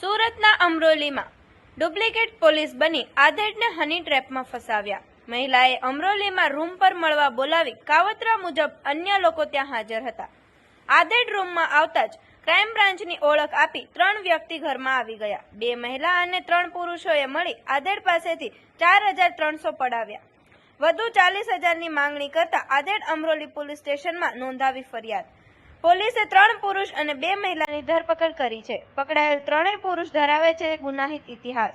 સુરતના અમરોલીમાં duplicate police બની આધેડને હની ટ્રેપમાં ફસાવ્યા. મહિલાએ અમરોલીમાં રૂમ પર મળવા બોલાવી કાવતરા મુજબ અન્ય લોકો ત્યાં હાજર હતા. આધેડ રૂમમાં આવતા જ ક્રાઇમ બ્રાન્ચની ઓળખ આપી ત્રણ વ્યક્તિ ઘરમાં આવી ગયા. બે મહિલા અને ત્રણ પુરુષોએ મળી આધેડ પાસેથી ચાર હજાર ત્રણસો પડાવ્યા. વધુ ચાલીસ હજારની માંગણી કરતા આધેડ અમરોલી પોલીસ સ્ટેશનમાં નોંધાવી ફરિયાદ. પોલીસે ત્રણ પુરુષ અને બે મહિલાની ધરપકડ કરી છે. પકડાયેલ ત્રણેય પુરુષ ધરાવે છે ગુનાહિત ઇતિહાસ.